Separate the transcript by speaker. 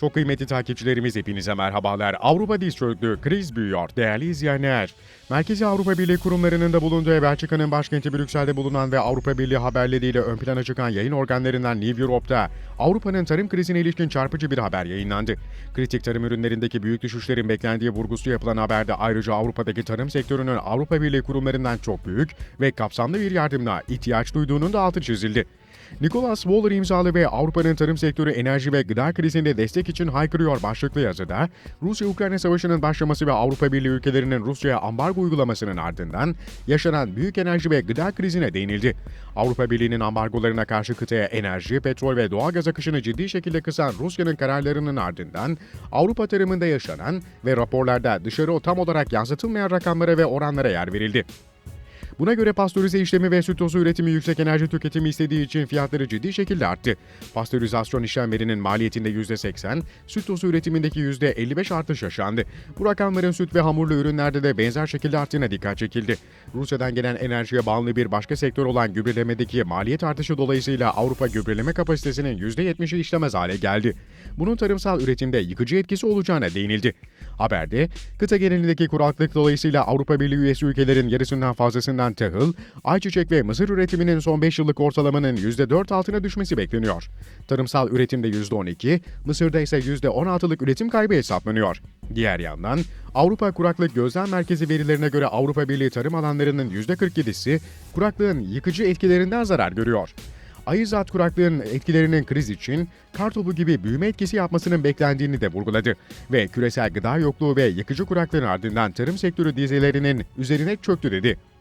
Speaker 1: Çok kıymetli takipçilerimiz hepinize merhabalar. Avrupa diz çöktü, kriz büyüyor. Değerli izleyenler, Merkezi Avrupa Birliği kurumlarının da bulunduğu Belçika'nın başkenti Brüksel'de bulunan ve Avrupa Birliği haberleriyle ön plana çıkan yayın organlarından New Europe'da Avrupa'nın tarım krizine ilişkin çarpıcı bir haber yayınlandı. Kritik tarım ürünlerindeki büyük düşüşlerin beklendiği vurgusu yapılan haberde ayrıca Avrupa'daki tarım sektörünün Avrupa Birliği kurumlarından çok büyük ve kapsamlı bir yardımına ihtiyaç duyduğunun da altı çizildi. Nicholas Waller imzalı ve Avrupa'nın tarım sektörü enerji ve gıda krizinde destek için haykırıyor başlıklı yazıda, Rusya-Ukrayna savaşının başlaması ve Avrupa Birliği ülkelerinin Rusya'ya ambargo uygulamasının ardından yaşanan büyük enerji ve gıda krizine değinildi. Avrupa Birliği'nin ambargolarına karşı kıtaya enerji, petrol ve doğal gaz akışını ciddi şekilde kısan Rusya'nın kararlarının ardından Avrupa tarımında yaşanan ve raporlarda dışarı tam olarak yansıtılmayan rakamlara ve oranlara yer verildi. Buna göre pastörize işlemi ve süt tozu üretimi yüksek enerji tüketimi istediği için fiyatları ciddi şekilde arttı. Pastörizasyon işlemlerinin maliyetinde %80, süt tozu üretimindeki %55 artış yaşandı. Bu rakamların süt ve hamurlu ürünlerde de benzer şekilde arttığına dikkat çekildi. Rusya'dan gelen enerjiye bağımlı bir başka sektör olan gübrelemedeki maliyet artışı dolayısıyla Avrupa gübreleme kapasitesinin %70'i işlemez hale geldi. Bunun tarımsal üretimde yıkıcı etkisi olacağına değinildi. Haberde, kıta genelindeki kuraklık dolayısıyla Avrupa Birliği üyesi ülkelerin yarısından fazlasından tahıl, ayçiçek ve mısır üretiminin son 5 yıllık ortalamanın %4 altına düşmesi bekleniyor. Tarımsal üretimde %12, Mısır'da ise %16'lık üretim kaybı hesaplanıyor. Diğer yandan, Avrupa Kuraklık Gözlem Merkezi verilerine göre Avrupa Birliği tarım alanlarının %47'si kuraklığın yıkıcı etkilerinden zarar görüyor. Ayızat kuraklığın etkilerinin kriz için kartopu gibi büyüme etkisi yapmasının beklendiğini de vurguladı. Ve küresel gıda yokluğu ve yıkıcı kuraklığın ardından tarım sektörü dizelerinin üzerine çöktü dedi.